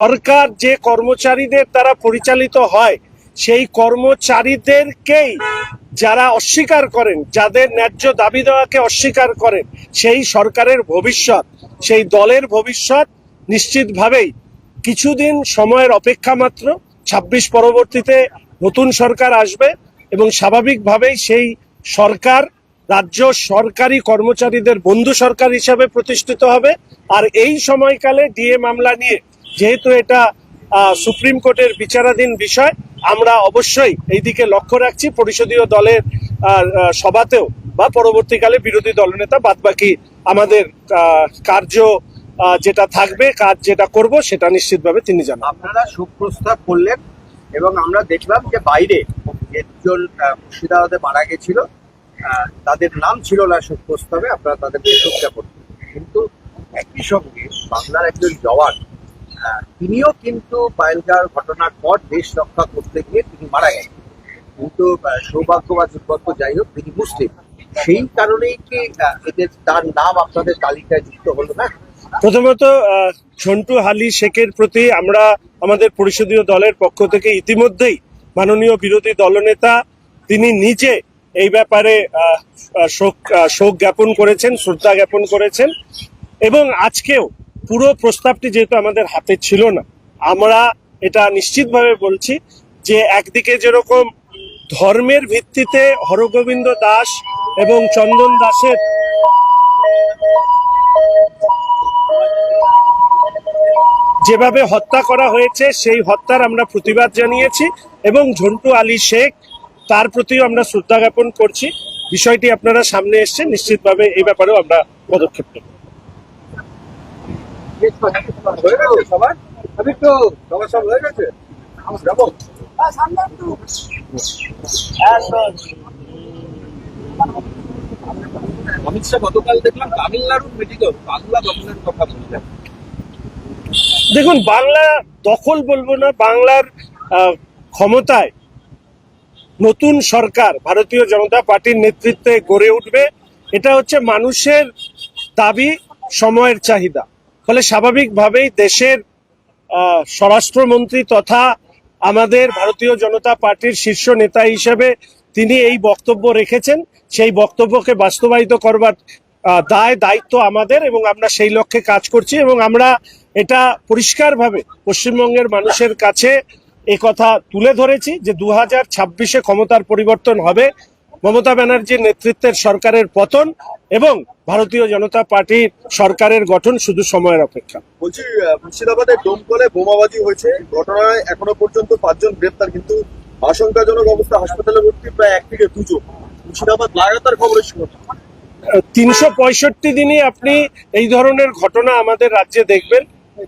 সরকার যে কর্মচারীদের দ্বারা পরিচালিত হয়, সেই কর্মচারীদেরকেই যারা অস্বীকার করেন, যাদের ন্যায্য দাবি দেওয়াকে অস্বীকার করেন, সেই সরকারের ভবিষ্যৎ, সেই দলের ভবিষ্যৎ নিশ্চিতভাবেই কিছুদিন সময়ের অপেক্ষা মাত্র ছাব্বিশ পরবর্তীতে নতুন সরকার আসবে এবং স্বাভাবিকভাবেই সেই সরকার রাজ্য সরকারি কর্মচারীদের বন্ধু সরকার হিসাবে প্রতিষ্ঠিত হবে। আর এই সময়কালে ডিএ মামলা নিয়ে যেহেতু এটা সুপ্রিম কোর্টের বিচারাধীন বিষয়, আমরা অবশ্যই এই দিকে লক্ষ্য রাখছি। পরিষদীয় দলের সভাতেও বা পরবর্তীকালে বিরোধী দলনেতা বাদবাকি আমাদের কার্য যেটা থাকবে, কাজ যেটা করব, সেটা নিশ্চিতভাবে তিনি জানান আপনারা শোক প্রস্তাব করলেন এবং আমরা দেখলাম যে বাইরে একজন মুর্শিদাবাদে মারা গেছিল। তাদের নাম ছিল না শোক প্রস্তাবে, আপনারা তাদেরকে শোক জ্ঞাপন কিন্তু একই সঙ্গে বাংলার একজন জওয়ান তিনিও কিন্তু পায়েলগার ঘটনার পর দেশ রক্ষা করতে গিয়ে তিনি মারা গেছেন। কিন্তু সৌভাগ্য বা দুর্ভাগ্য, যাই হোক, তিনি মুসলিম। সেই কারণেই কি এদের, তার নাম আপনাদের তালিকায় যুক্ত হলো না? প্রথমত ঝন্টু হালি শেখের প্রতি আমরা আমাদের পরিষদীয় দলের পক্ষ থেকে ইতিমধ্যেই মাননীয় বিরোধী দলনেতা, তিনি নিজে এই ব্যাপারে শোক শোক জ্ঞাপন করেছেন, শ্রদ্ধা জ্ঞাপন করেছেন। এবং আজকেও পুরো প্রস্তাবটি যেহেতু আমাদের হাতে ছিল না, আমরা এটা নিশ্চিতভাবে বলছি যে একদিকে যেরকম ধর্মের ভিত্তিতে হরগোবিন্দ দাস এবং চন্দন দাসের যেভাবে হত্যা করা হয়েছে, সেই হত্যার আমরা প্রতিবাদ জানিয়েছি এবং ঝন্টু আলী শেখ তার প্রতিও আমরা শ্রদ্ধা জ্ঞাপন করছি। বিষয়টি আপনারা সামনে এসছে নিশ্চিতভাবে এই ব্যাপারেও আমরা পদক্ষেপ নেব। অমিত শাহ, গতকাল দেখলাম তামিলনাড়ুর মিটিংয়ে বাংলা দখলের কথা বললেন দেখুন, বাংলা দখল বলব না, বাংলার ক্ষমতায় নতুন সরকার ভারতীয় জনতা পার্টির নেতৃত্বে গড়ে উঠবে। এটা হচ্ছে মানুষের দাবি, সময়ের চাহিদা। ফলে স্বাভাবিকভাবেই দেশের স্বরাষ্ট্রমন্ত্রী তথা আমাদের ভারতীয় জনতা পার্টির শীর্ষ নেতা হিসেবে তিনি এই বক্তব্য রেখেছেন। সেই বক্তব্যকে বাস্তবায়িত করবার দায়, দায়িত্ব আমাদের এবং আমরা সেই লক্ষ্যে কাজ করছি এবং আমরা এটা পরিষ্কারভাবে পশ্চিমবঙ্গের মানুষের কাছে এ কথা তুলে ধরেছি যে দু হাজার ক্ষমতার পরিবর্তন হবে। মমতা ব্যানার্জির নেতৃত্বের সরকারের পতন এবং ভারতীয় জনতা পার্টির সরকারের গঠন শুধু সময়ের অপেক্ষা। বলছি আহ, মুর্শিদাবাদের ডোমকলে বোমাবাজি হয়েছে। ঘটনায় এখনও পর্যন্ত পাঁচজন গ্রেপ্তার কিন্তু আশঙ্কাজনক অবস্থা হাসপাতালে ভর্তি প্রায় এক থেকে দুজন। মুর্শিদাবাদ লাগাতার খবরের শুনে তিনশো পঁয়ষট্টি দিনই আপনি এই ধরনের ঘটনা আমাদের রাজ্যে দেখবেন।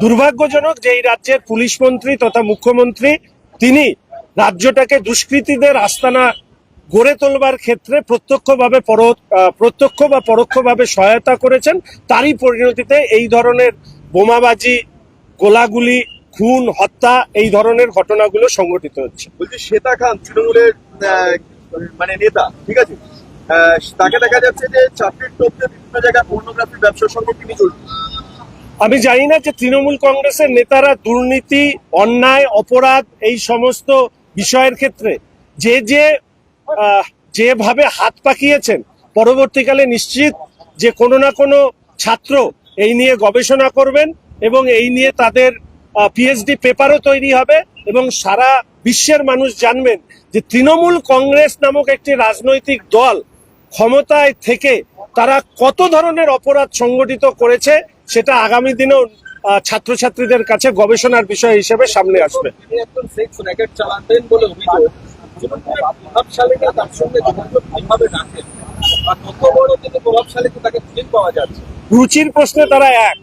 দুর্ভাগ্যজনক যে এই রাজ্যের পুলিশ মন্ত্রী তথা মুখ্যমন্ত্রী তিনি রাজ্যটাকে দুষ্কৃতীদের আস্তানা গড়ে তোলবার ক্ষেত্রে প্রত্যক্ষভাবে পর প্রত্যক্ষ বা পরোক্ষভাবে সহায়তা করেছেন তারই পরিণতিতে এই ধরনের বোমাবাজি গোলাগুলি খুন হত্যা এই ধরনের ঘটনাগুলো সংঘটিত হচ্ছে। বলছি শ্বেতা খান তৃণমূলের মানে নেতা ঠিক আছে? তাকে দেখা যাচ্ছে যে চাকরির টোপতে বিভিন্ন জায়গায় পর্নোগ্রাফির ব্যবসার সঙ্গে তিনি জড়িত। আমি জানি না যে তৃণমূল কংগ্রেসের নেতারা দুর্নীতি অন্যায় অপরাধ এই সমস্ত বিষয়ের ক্ষেত্রে যে যে যেভাবে হাত পাকিয়েছেন, পরবর্তীকালে নিশ্চিত যে কোনো না কোনো ছাত্র এই নিয়ে গবেষণা করবেন এবং এই নিয়ে তাদের পিএইচডি পেপারও তৈরি হবে এবং সারা বিশ্বের মানুষ জানবেন যে তৃণমূল কংগ্রেস নামক একটি রাজনৈতিক দল ক্ষমতায় থেকে তারা কত ধরনের অপরাধ সংগঠিত করেছে, সেটা আগামী দিনেও ছাত্রছাত্রীদের কাছে গবেষণার বিষয় হিসেবে সামনে আসবে। প্রভাবশালীরা তার সঙ্গে যোগাযোগ কীভাবে রাখেন? রুচির প্রশ্নে তারা এক।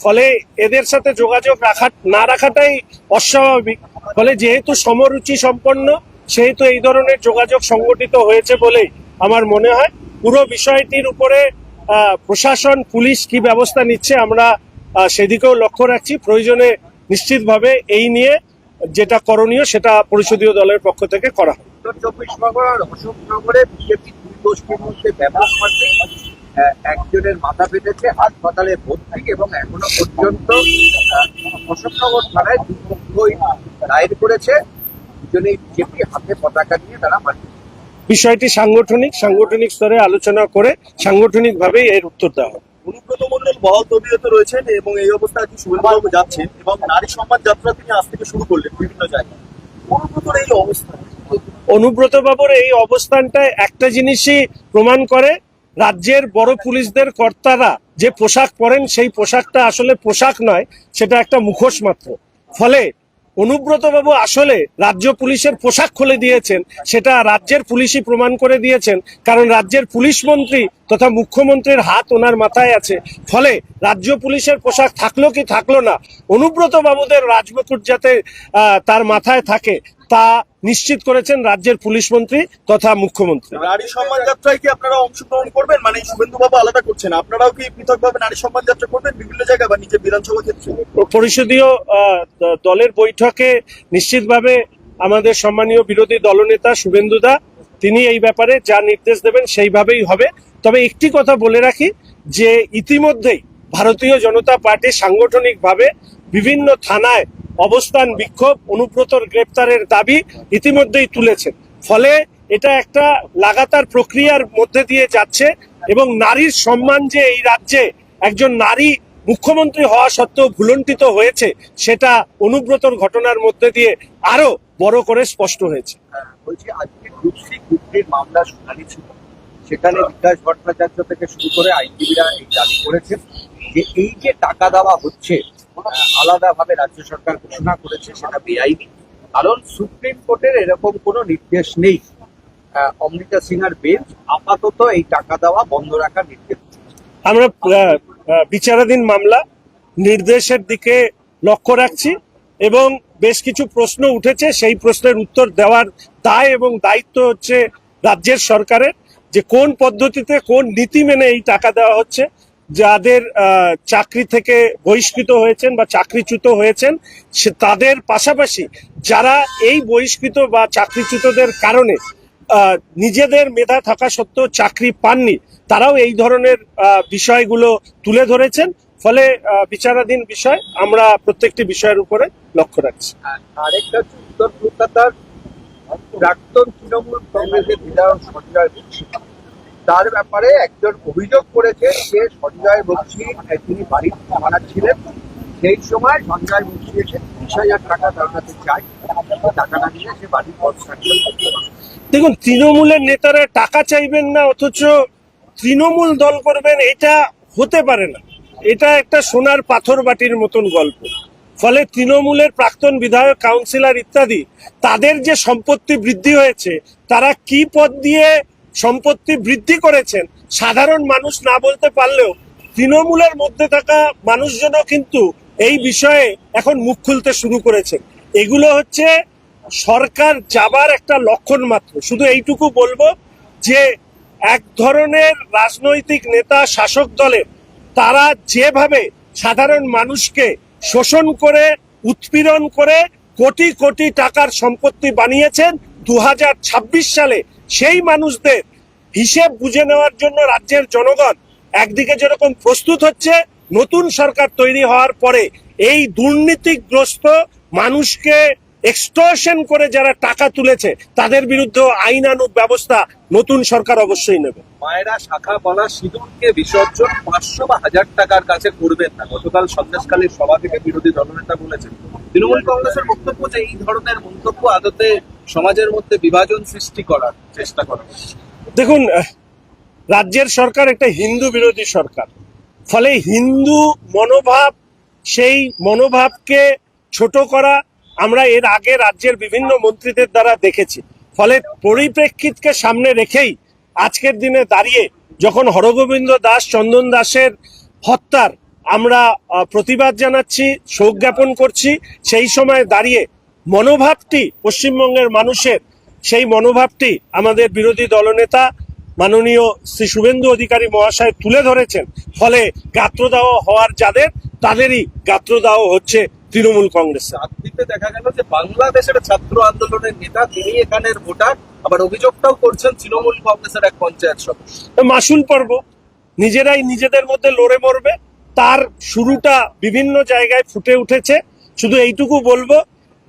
ফলে এদের সাথে যোগাযোগ রাখা না রাখাটাই অস্বাভাবিক। ফলে যেহেতু সমরুচি সম্পন্ন, সেহেতু এই ধরনের যোগাযোগ সংগঠিত হয়েছে বলেই আমার মনে হয়। পুরো বিষয়টির উপরে প্রশাসন, পুলিশ কি ব্যবস্থা নিচ্ছে আমরা সেদিকেও লক্ষ্য রাখছি। প্রয়োজনে নিশ্চিতভাবে এই নিয়ে যেটা করণীয় সেটা পরিষদীয় দলের পক্ষ থেকে করা হবে উত্তর চব্বিশ পরগনার অশোকনগরে বিজেপি দুই গোষ্ঠীর মধ্যে ব্যাপক একজনের মাথা ফেটেছে হাসপাতালে ভর্তি এবং এখনও পর্যন্ত অশোকনগর থানায় দুই দায়ের করেছে। দুজনেই বিজেপি হাতে পতাকা নিয়ে তারা মাঠে বিষয়টি সাংগঠনিক সাংগঠনিক স্তরে আলোচনা করে সাংগঠনিকভাবেই এর উত্তর দেওয়া হবে। অনুব্রত মন্ডল বহাল তবিয়তে রয়েছেন এবং এই অবস্থায় কি শুভেন্দুবাবু যাচ্ছেন এবং নারী সম্মান যাত্রা তিনি আজ থেকে শুরু করলেন বিভিন্ন জায়গায়। অনুব্রতর এই অবস্থা। অনুব্রত বাবুর এই অবস্থানটা একটা জিনিসই প্রমাণ করে, রাজ্যের বড় পুলিশদের কর্তারা যে পোশাক পরেন, সেই পোশাকটা আসলে পোশাক নয়, সেটা একটা মুখোশ মাত্র। ফলে অনুব্রত বাবু আসলে রাজ্য পুলিশের পোশাক খুলে দিয়েছেন, সেটা রাজ্যের পুলিশই প্রমাণ করে দিয়েছেন, কারণ রাজ্যের পুলিশ মন্ত্রী তথা মুখ্যমন্ত্রীর হাত ওনার মাথায় আছে। ফলে রাজ্য পুলিশের পোশাক থাকল কি থাকল না অনুব্রত বাবুদের রাজমুকুট যাতে তার মাথায় থাকে তা নিশ্চিত করেছেন রাজ্যের পুলিশ মন্ত্রী তথা মুখ্যমন্ত্রী। নারী সম্মান যাত্রায় কি আপনারা অংশগ্রহণ করবেন? মানে শুভেন্দুবাবু আলাদা করছেন। আপনারাও কি পৃথকভাবে নারী সম্মান যাত্রা করবেন বিভিন্ন জায়গায় বা নিজের বিধানসভা ক্ষেত্রে? পরিষদীয় দলের বৈঠকে নিশ্চিতভাবে আমাদের সম্মানীয় বিরোধী দলনেতা শুভেন্দুদা তিনি এই ব্যাপারে যা নির্দেশ দেবেন সেইভাবেই হবে। তবে একটি কথা বলে রাখি যে ইতিমধ্যেই ভারতীয় জনতা পার্টি সাংগঠনিকভাবে বিভিন্ন থানায় অবস্থান বিক্ষোভ, অনুব্রতর গ্রেপ্তারের দাবি ইতিমধ্যেই তুলেছেন ফলে এটা একটা লাগাতার প্রক্রিয়ার মধ্যে দিয়ে যাচ্ছে এবং নারীর সম্মান যে এই রাজ্যে একজন নারী মুখ্যমন্ত্রী হওয়া সত্ত্বেও ভুলণ্ঠিত হয়েছে, সেটা অনুব্রতর ঘটনার মধ্যে দিয়ে আরও বড় করে স্পষ্ট হয়েছে। বলছি মামলা সেখানে বিকাশ ভট্টাচার্য থেকে শুরু করে আইনজীবীরা এই দাবি করেছেন যে এই যে টাকা দেওয়া হচ্ছে আলাদাভাবে রাজ্য সরকার ঘোষণা করেছে, সেটা বেআইনি। কারণ সুপ্রিম কোর্টের এরকম কোনো নির্দেশ নেই। অমৃতা সিনহার বেঞ্চ আপাতত এই টাকা দেওয়া বন্ধ রাখার নির্দেশ। আমরা বিচারাধীন মামলা নির্দেশের দিকে লক্ষ্য রাখছি এবং বেশ কিছু প্রশ্ন উঠেছে। সেই প্রশ্নের উত্তর দেওয়ার দায় এবং দায়িত্ব হচ্ছে রাজ্যের সরকারের যে কোন পদ্ধতিতে কোন নীতি মেনে এই টাকা দেওয়া হচ্ছে। যাদের চাকরি থেকে বহিষ্কৃত হয়েছেন বা চাকরিচ্যুত হয়েছেন তাদের পাশাপাশি যারা এই বহিষ্কৃত বা চাকরিচ্যুতদের কারণে নিজেদের মেধা থাকা সত্ত্বেও চাকরি পাননি, তারাও এই ধরনের বিষয়গুলো তুলে ধরেছেন। ফলে বিচারাধীন বিষয় আমরা প্রত্যেকটি বিষয়ের উপরে লক্ষ্য রাখছি। আরেকটা উত্তর কলকাতার প্রাক্তন তৃণমূল কংগ্রেসের বিধায়ক সঞ্জয় তার ব্যাপারে একজন অভিযোগ করেছে যে সঞ্জয় বক্সি তিনি বাড়ি বানাচ্ছিলেন সেই সময় সঞ্জয় বক্সি এসে তিরিশ হাজার টাকা তার কাছে চায়। টাকাটা নিয়ে সে বাড়ির পথ দেখুন, তৃণমূলের নেতারা টাকা চাইবেন না, অথচ তৃণমূল দল করবেন, এটা হতে পারে না। এটা একটা সোনার পাথর বাটির মতন গল্প। ফলে তৃণমূলের প্রাক্তন বিধায়ক, কাউন্সিলর ইত্যাদি, তাদের যে সম্পত্তি বৃদ্ধি হয়েছে, তারা কি পদ দিয়ে সম্পত্তি বৃদ্ধি করেছেন। সাধারণ মানুষ না বলতে পারলেও তৃণমূলের মধ্যে থাকা মানুষজনও কিন্তু এই বিষয়ে এখন মুখ খুলতে শুরু করেছে এগুলো হচ্ছে সরকার যাবার একটা লক্ষণ মাত্র। শুধু এইটুকু বলব যে এক ধরনের রাজনৈতিক নেতা, শাসক দলের, তারা যেভাবে সাধারণ মানুষকে শোষণ করে, উৎপীড়ন করে কোটি কোটি টাকার সম্পত্তি বানিয়েছেন দু হাজার ছাব্বিশ সালে সেই মানুষদের হিসেব বুঝে নেওয়ার জন্য রাজ্যের জনগণ একদিকে যেরকম প্রস্তুত হচ্ছে, নতুন সরকার তৈরি হওয়ার পরে এই দুর্নীতিগ্রস্ত মানুষকে এক্সটর্শন করে যারা টাকা তুলেছে, তাদের বিরুদ্ধে আইনানুগ ব্যবস্থা নতুন সরকার অবশ্যই নেবে। মায়েরা শাখা পলা সিঁদুরকে বিসর্জন পাঁচশো বা হাজার টাকার কাছে করবেন না। গতকাল সন্দেশকালীর সভা থেকে বিরোধী দলনেতা বলেছেন, তৃণমূল কংগ্রেসের বক্তব্য যে এই ধরনের মন্তব্য আদতে সমাজের মধ্যে বিভাজন সৃষ্টি করার চেষ্টা করা দেখুন রাজ্যের সরকার একটা হিন্দু বিরোধী সরকার। ফলে হিন্দু মনোভাব, সেই মনোভাবকে ছোট করা আমরা এর আগে রাজ্যের বিভিন্ন মন্ত্রীদের দ্বারা দেখেছি। ফলে পরিপ্রেক্ষিতকে সামনে রেখেই আজকের দিনে দাঁড়িয়ে যখন হরগোবিন্দ দাস, চন্দন দাসের হত্যার আমরা প্রতিবাদ জানাচ্ছি, শোক জ্ঞাপন করছি, সেই সময় দাঁড়িয়ে মনোভাবটি পশ্চিমবঙ্গের মানুষের সেই মনোভাবটি আমাদের বিরোধী দলনেতা মাননীয় শ্রী শুভেন্দু অধিকারী মহাশয় তুলে ধরেছেন। ফলে গাত্রদাহ হওয়ার যাদের তাদেরই গাত্রদাহ হচ্ছে তৃণমূল কংগ্রেস চাকরিতে দেখা গেল যে বাংলাদেশের ছাত্র আন্দোলনের নেতা তিনি এখানের ভোটার। আবার অভিযোগটাও করছেন তৃণমূল কংগ্রেসের এক পঞ্চায়েত সদস্য। মাসুল পর্ব নিজেরাই নিজেদের মধ্যে লড়ে মরবে। তার শুরুটা বিভিন্ন জায়গায় ফুটে উঠেছে। শুধু এইটুকু বলব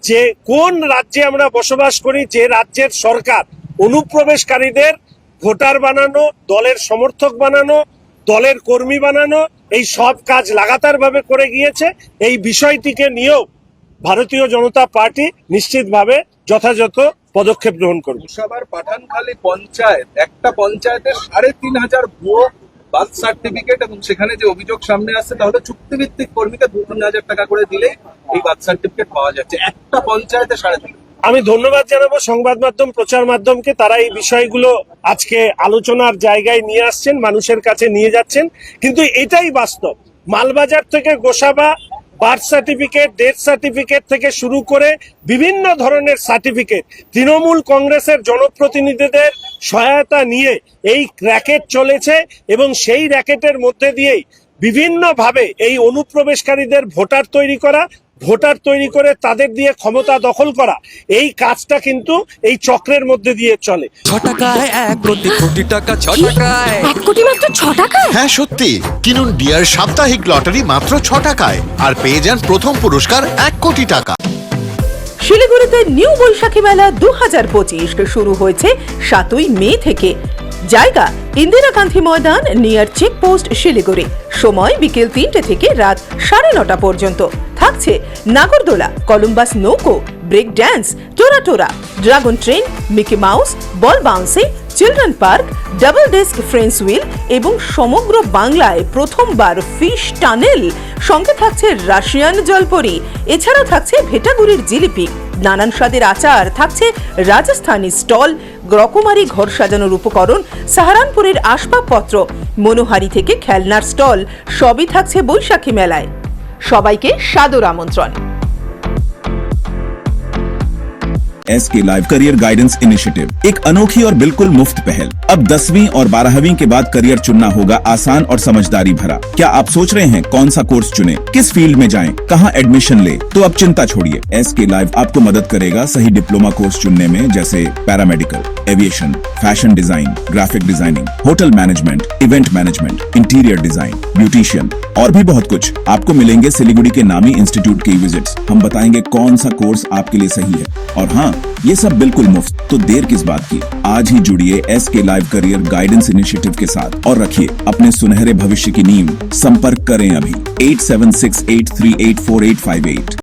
যে কোন রাজ্যে আমরা বসবাস করি, যে রাজ্যের সরকার অনুপ্রবেশকারীদের ভোটার বানানো, দলের সমর্থক বানানো, দলের কর্মী বানানো, এই সব কাজ লাগাতার ভাবে করে গিয়েছে। এই বিষয়টিকে নিয়েও ভারতীয় জনতা পার্টি নিশ্চিতভাবে যথাযথ পদক্ষেপ গ্রহণ করবে। পাঠানখালী পঞ্চায়েত, একটা পঞ্চায়েতের সাড়ে তিন হাজার ভুয়ো বার্থ সার্টিফিকেট এবং সেখানে যে অভিযোগ সামনে আসছে, তাহলে চুক্তিভিত্তিক কর্মীকে দু তিন হাজার টাকা করে দিলে এই বার্থ সার্টিফিকেট পাওয়া যাচ্ছে। একটা পঞ্চায়েতে সাড়ে তিন আমি ধন্যবাদ জানাব সংবাদ মাধ্যম, প্রচার মাধ্যমকে। তারা এই বিষয়গুলো আজকে আলোচনার জায়গায় নিয়ে আসছেন, মানুষের কাছে নিয়ে যাচ্ছেন। কিন্তু এটাই বাস্তব। মালবাজার থেকে Gosaba birth certificate, death certificate থেকে শুরু করে বিভিন্ন ধরনের সার্টিফিকেট তৃণমূল কংগ্রেসের জনপ্রতিনিধিদের সহায়তা নিয়ে এই র্যাকেট চলেছে এবং সেই র্যাকেটের মধ্যে দিয়েই বিভিন্নভাবে এই অনুপ্রবেশকারীদের ভোটার তৈরি করা ভোটার তৈরি করে তাদের দিয়ে ক্ষমতা দখল করা এই কাজটা কিন্তু এই চক্রের মধ্যে দিয়ে চলে। ছ টাকায় এক প্রতি কোটি টাকা ছ টাকায়। এক কোটি মাত্র ছ টাকায়? হ্যাঁ সত্যি। কিনুন ডিয়ার সাপ্তাহিক লটারি মাত্র ছ টাকায় আর পেয়ে যান প্রথম পুরস্কার এক কোটি টাকা। শিলিগুড়িতে নিউ বৈশাখী মেলা দু হাজার পঁচিশ শুরু হয়েছে সাতই মে থেকে। জায়গা ইন্দিরা গান্ধী ময়দান নিয়ার চেকপোস্ট শিলিগুড়ি। সময় বিকেল তিনটে থেকে রাত সাড়ে নটা পর্যন্ত। থাকছে নাগরদোলা, কলম্বাস নৌকো, break dance, টোরা টোরা, dragon train, Mickey Mouse, ball bouncing, children park, double deck ferris wheel এবং সমগ্র বাংলায় প্রথমবার ফিশ টানেল। সঙ্গে থাকছে রাশিয়ান জলপরি এছাড়া থাকছে ভেটাগুড়ির জিলিপি। নানান স্বাদের আচার, থাকছে রাজস্থানি স্টল রকমারি ঘর সাজানোর উপকরণ, সাহারানপুরের আসবাবপত্র, মনোহারি থেকে খেলনার স্টল, সবই থাকছে বৈশাখী মেলায়। সবাইকে সাদর আমন্ত্রণ। एस के लाइव करियर गाइडेंस इनिशिएटिव एक अनोखी और बिल्कुल मुफ़्त पहल। अब दसवीं और बारहवीं के बाद करियर चुनना होगा आसान और समझदारी भरा। क्या आप सोच रहे हैं कौन सा कोर्स चुने? किस फ़ील्ड में जाएँ, कहाँ एडमिशन ले? तो अब चिंता छोड़िए। एस के लाइव आपको मदद करेगा सही डिप्लोमा कोर्स चुनने में जैसे paramedical aviation fashion design graphic designing hotel management event management interior design beautician और भी बहुत कुछ। आपको मिलेंगे सिलीगुड़ी के नामी इंस्टीट्यूट के विज़िट हम बताएँगे कौन सा कोर्स आपके लिए सही है। और हाँ ये सब बिल्कुल मुफ़्त। तो देर किस बात की? आज ही जुड़िए एस के लाइव करियर गाइडेंस इनिशिएटिव के साथ और रखिए अपने सुनहरे भविष्य की नींव। संपर्क करें अभी। Eight seven six eight three eight four eight five eight.